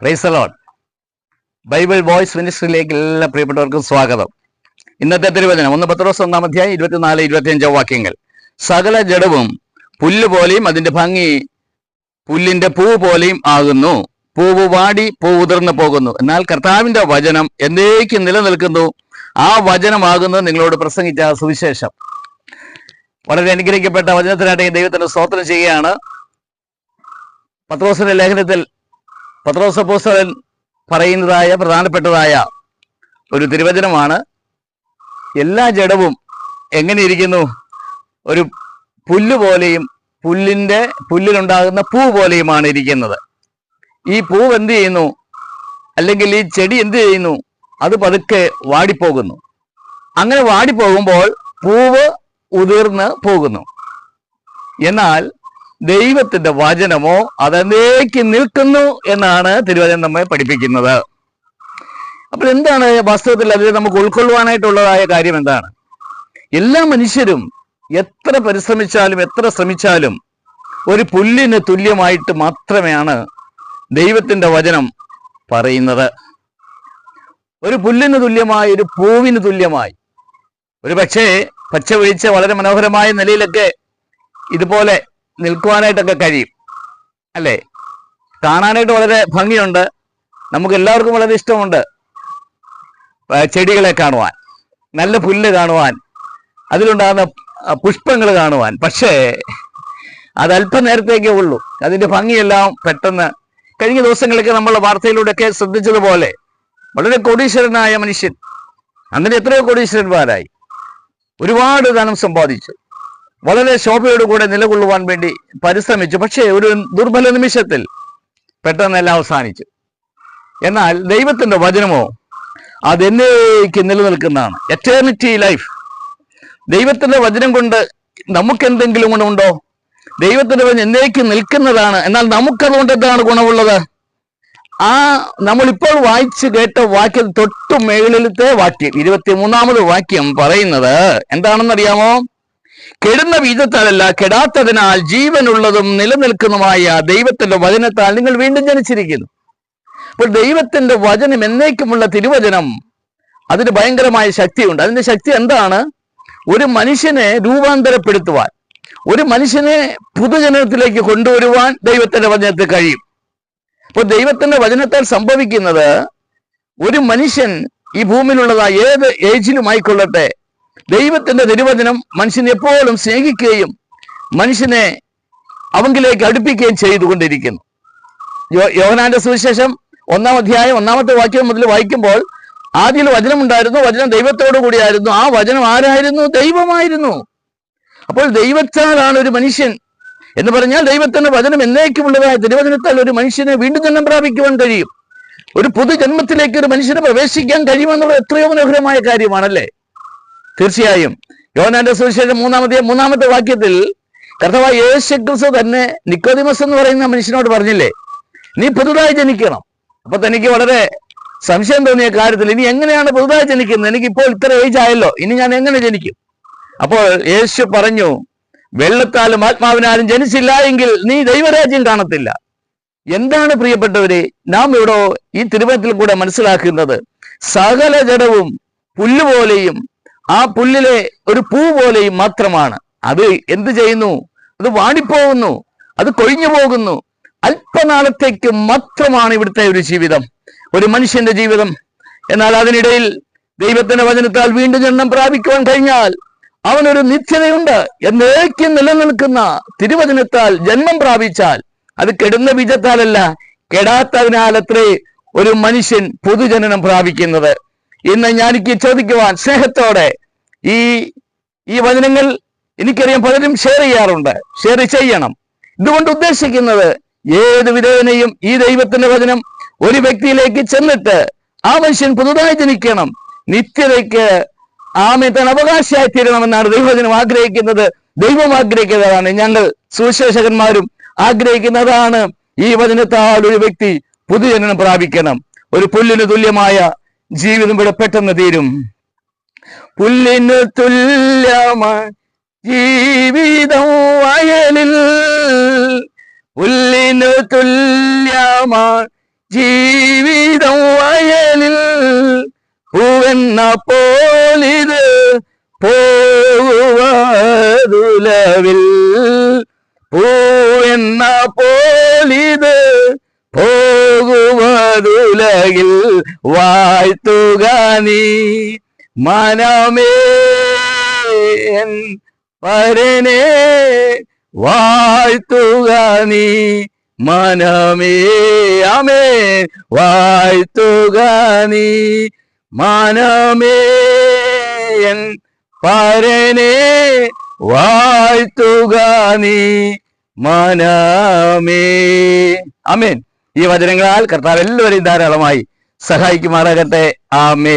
പ്രൈസലോൺ Bible voice മിനിസ്ട്രിയിലേക്ക് എല്ലാ പ്രിയപ്പെട്ടവർക്കും സ്വാഗതം. ഇന്നത്തെ തിരുവചനം ഒന്ന് പത്ത് ദിവസം ഒന്നാം അധ്യായം ഇരുപത്തിനാല് ഇരുപത്തിയഞ്ചോ വാക്യങ്ങൾ. സകല ജഡവും പുല്ല് പോലെയും അതിന്റെ ഭംഗി പുല്ലിന്റെ പൂ പോലെയും ആകുന്നു. പൂവ് വാടി പൂ ഉതിർന്നു പോകുന്നു. എന്നാൽ കർത്താവിന്റെ വചനം എന്നേക്കും നിലനിൽക്കുന്നു. ആ വചനമാകുന്നു നിങ്ങളോട് പ്രസംഗിച്ച സുവിശേഷം. വളരെ അനുഗ്രഹിക്കപ്പെട്ട വചനത്തിനായിട്ട് ദൈവത്തിന് സ്തോത്രം ചെയ്യുകയാണ്. പത്രോസിന്റെ ലേഖനത്തിൽ പത്രോസ് അപ്പോസ്തലൻ പറയുന്നതായ പ്രധാനപ്പെട്ടതായ ഒരു തിരുവചനമാണ്. എല്ലാ ജഡവും എങ്ങനെ ഇരിക്കുന്നു ഒരു പുല്ല് പോലെയും പുല്ലിന്റെ പുല്ലിലുണ്ടാകുന്ന പൂ പോലെയുമാണ് ഇരിക്കുന്നത്. ഈ പൂവ് എന്ത് ചെയ്യുന്നു? അല്ലെങ്കിൽ ഈ ചെടി എന്ത് ചെയ്യുന്നു? അത് പതുക്കെ വാടിപ്പോകുന്നു. അങ്ങനെ വാടിപ്പോകുമ്പോൾ പൂവ് ഉതിർന്ന് പോകുന്നു. എന്നാൽ ദൈവത്തിന്റെ വചനമോ അതേക്ക് നിൽക്കുന്നു എന്നാണ് തിരുവചനം നമ്മെ പഠിപ്പിക്കുന്നത്. അപ്പോൾ എന്താണ് വാസ്തവത്തിൽ അതിൽ നമുക്ക് ഉൾക്കൊള്ളുവാനായിട്ടുള്ളതായ കാര്യം എന്താണ്? എല്ലാ മനുഷ്യരും എത്ര പരിശ്രമിച്ചാലും എത്ര ശ്രമിച്ചാലും ഒരു പുല്ലിന് തുല്യമായിട്ട് മാത്രമാണ് ദൈവത്തിന്റെ വചനം പറയുന്നത്. ഒരു പുല്ലിന് തുല്യമായി ഒരു പൂവിന് തുല്യമായി. ഒരു പക്ഷേ പച്ച വിളിച്ച വളരെ മനോഹരമായ നിലയിലൊക്കെ ഇതുപോലെ നിൽക്കുവാനായിട്ടൊക്കെ കഴിയും. അല്ലേ? കാണാനായിട്ട് വളരെ ഭംഗിയുണ്ട്. നമുക്ക് എല്ലാവർക്കും വളരെ ഇഷ്ടമുണ്ട് ചെടികളെ കാണുവാൻ. നല്ല പുല്ല് കാണുവാൻ. അതിലുണ്ടാകുന്ന പുഷ്പങ്ങൾ കാണുവാൻ. പക്ഷേ അത് അല്പനേരത്തേക്കേ ഉള്ളൂ. അതിന്റെ ഭംഗിയെല്ലാം പെട്ടെന്ന് കഴിഞ്ഞ ദിവസങ്ങളിലൊക്കെ നമ്മൾ വാർത്തയിലൂടെയൊക്കെ ശ്രദ്ധിച്ചതുപോലെ വളരെ കോടീശ്വരനായ മനുഷ്യൻ അങ്ങനെ എത്രയോ കോടീശ്വരന്മാരായി. ഒരുപാട് ധനം സമ്പാദിച്ചു. വളരെ ശോഭയോടുകൂടെ നിലകൊള്ളുവാൻ വേണ്ടി പരിശ്രമിച്ചു. പക്ഷേ ഒരു ദുർബല നിമിഷത്തിൽ പെട്ടെന്നെല്ലാം അവസാനിച്ചു. എന്നാൽ ദൈവത്തിന്റെ വചനമോ അതെന്നേക്ക് നിലനിൽക്കുന്നതാണ്. എറ്റേണിറ്റി ലൈഫ് ദൈവത്തിന്റെ വചനം കൊണ്ട് നമുക്ക് എന്തെങ്കിലും ഗുണമുണ്ടോ? ദൈവത്തിന്റെ വചനം എന്നേക്ക് നിൽക്കുന്നതാണ്. എന്നാൽ നമുക്കതുകൊണ്ട് എന്താണ് ഗുണമുള്ളത്? ആ നമ്മളിപ്പോൾ വായിച്ച് കേട്ട വാക്യം തൊട്ടു മേളിലത്തെ വാക്യം ഇരുപത്തി മൂന്നാമത് വാക്യം പറയുന്നത് എന്താണെന്നറിയാമോ? കെടുന്ന വിധത്താലല്ല കെടാത്തതിനാൽ ജീവനുള്ളതും നിലനിൽക്കുന്നതുമായ ദൈവത്തിന്റെ വചനത്താൽ നിങ്ങൾ വീണ്ടും ജനിച്ചിരിക്കുന്നു. അപ്പോൾ ദൈവത്തിന്റെ വചനം എന്നേക്കുമുള്ള തിരുവചനം അതിന് ഭയങ്കരമായ ശക്തിയുണ്ട്. അതിന്റെ ശക്തി എന്താണ്? ഒരു മനുഷ്യനെ രൂപാന്തരപ്പെടുത്തുവാൻ ഒരു മനുഷ്യനെ പുതുജനത്തിലേക്ക് കൊണ്ടുവരുവാൻ ദൈവത്തിന്റെ വചനത്തിൽ കഴിയും. അപ്പോൾ ദൈവത്തിന്റെ വചനത്താൽ സംഭവിക്കുന്നത് ഒരു മനുഷ്യൻ ഈ ഭൂമിയിലുള്ളതായ ഏത് ഏജിലുമായിക്കൊള്ളട്ടെ ദൈവത്തിന്റെ തിരുവചനം മനുഷ്യനെ എപ്പോഴും സ്നേഹിക്കുകയും മനുഷ്യനെ അവങ്കിലേക്ക് അടുപ്പിക്കുകയും ചെയ്തുകൊണ്ടിരിക്കുന്നു. യോഹനാന്റെ സുവിശേഷം ഒന്നാം അധ്യായം ഒന്നാമത്തെ വാക്യം മുതൽ വായിക്കുമ്പോൾ ആദ്യം വചനമുണ്ടായിരുന്നു വചനം ദൈവത്തോടു കൂടിയായിരുന്നു. ആ വചനം ആരായിരുന്നു? ദൈവമായിരുന്നു. അപ്പോൾ ദൈവത്താലാണ് ഒരു മനുഷ്യൻ എന്ന് പറഞ്ഞാൽ ദൈവത്തിന്റെ വചനം എന്നേക്കുമുള്ളതായ തിരുവചനത്താൽ ഒരു മനുഷ്യനെ വീണ്ടും ജന്മം പ്രാപിക്കുവാൻ കഴിയും. ഒരു പുതുജന്മത്തിലേക്ക് ഒരു മനുഷ്യനെ പ്രവേശിക്കാൻ കഴിയുമെന്നുള്ളത് എത്രയോ മനോഹരമായ കാര്യമാണല്ലേ? തീർച്ചയായും. യോനാന്റെ സുവിശേഷം മൂന്നാമത്തെ മൂന്നാമത്തെ വാക്യത്തിൽ കർത്തവ യേശു ക്രിസ്തു തന്നെ നിക്കോദിമസ് എന്ന് പറയുന്ന മനുഷ്യനോട് പറഞ്ഞില്ലേ നീ പുതുതായി ജനിക്കണം. അപ്പൊ തനിക്ക് വളരെ സംശയം തോന്നിയ കാര്യത്തിൽ ഇനി എങ്ങനെയാണ് പുതുതായി ജനിക്കുന്നത്? എനിക്ക് ഇപ്പോൾ ഇത്ര ഏജ് ആയല്ലോ ഇനി ഞാൻ എങ്ങനെ ജനിക്കും? അപ്പോൾ യേശു പറഞ്ഞു വെള്ളത്താലും ആത്മാവിനാലും ജനിച്ചില്ല എങ്കിൽ നീ ദൈവരാജ്യം കാണത്തില്ല. എന്താണ് പ്രിയപ്പെട്ടവരെ നാം ഇവിടെ ഈ തിരുവനത്തിൽ കൂടെ മനസ്സിലാക്കുന്നത് സകല ജഡവും പുല്ലുപോലെയും ആ പുല്ലിലെ ഒരു പൂ പോലെയും മാത്രമാണ്. അത് എന്ത് ചെയ്യുന്നു? അത് വാടിപ്പോകുന്നു. അത് കൊഴിഞ്ഞു പോകുന്നു. അല്പനാളത്തേക്ക് മാത്രമാണ് ഇവിടുത്തെ ഒരു ജീവിതം. ഒരു മനുഷ്യന്റെ ജീവിതം. എന്നാൽ അതിനിടയിൽ ദൈവത്തിന്റെ വചനത്താൽ വീണ്ടും ജന്മം പ്രാപിക്കുവാൻ കഴിഞ്ഞാൽ അവനൊരു നിത്യതയുണ്ട്. എന്നേക്കും നിലനിൽക്കുന്ന തിരുവചനത്താൽ ജന്മം പ്രാപിച്ചാൽ അത് കെടുന്ന ബീജത്താലല്ല കെടാത്തതിനാൽ അത്രേ ഒരു മനുഷ്യൻ പൊതുജനനം പ്രാപിക്കുന്നത്. ഇന്ന് ഞാനിക്ക് ചോദിക്കുവാൻ സ്നേഹത്തോടെ ഈ ഈ വചനങ്ങൾ എനിക്കറിയാം പലരും ഷെയർ ചെയ്യാറുണ്ട്. ഷെയർ ചെയ്യണം. ഇതുകൊണ്ട് ഉദ്ദേശിക്കുന്നത് ഏത് വിധേനയും ഈ ദൈവത്തിന്റെ വചനം ഒരു വ്യക്തിയിലേക്ക് ചെന്നിട്ട് ആ മനുഷ്യൻ പുതുതായി ജനിക്കണം. നിത്യതയ്ക്ക് ആമെ അവകാശമായി തീരണമെന്നാണ് ദൈവജനം ആഗ്രഹിക്കുന്നത്. ദൈവം ആഗ്രഹിക്കുന്നതാണ്. ഞങ്ങൾ സുവിശേഷകന്മാരും ആഗ്രഹിക്കുന്നതാണ് ഈ വചനത്താൽ ഒരു വ്യക്തി പുതുജനനം പ്രാപിക്കണം. ഒരു പുല്ലിന് തുല്യമായ ജീവിതം ഇവിടെ പെട്ടെന്ന് തീരും. പുല്ലിന് തുല്യമായ ജീവിതം വയലിൽ പുല്ലിനു തുല്യമാ ജീവിതം വയലിൽ പൂവെന്ന പോലിത് പോകുവതുലവിൽ പൂവെന്ന പോലിത് പോകുവതുലകിൽ വാഴ്ത്തുക നീ മനമേ പരനെ വാഴ്ത്തുക നീ. മനമേ അമേ വാഴ്ത്തുക നീ. മനമേ പരനെ വാഴ്ത്തുക നീ. മനമേ അമേൻ. ഈ വചനങ്ങളാൽ കർത്താവ് എല്ലാവരെയും ധാരാളമായി സഹായിക്കുമാറാകട്ടെ. ആമേ